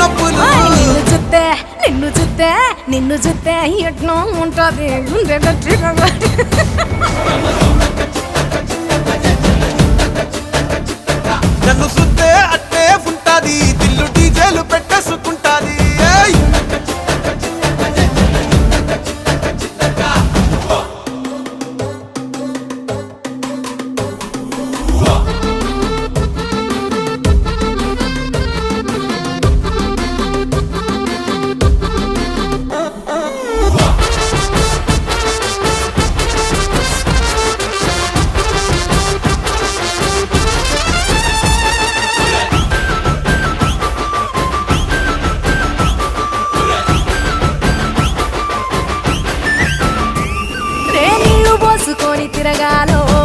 నొప్పులు. నిన్ను చూస్తే నిన్ను చూస్తే నిన్ను చూస్తే ఎట్నో ఉంటుంది. గుండె గట్టిగా నన్ను చూస్తే అట్టే ఉంటాది. రాసుకొని తిరగాలో.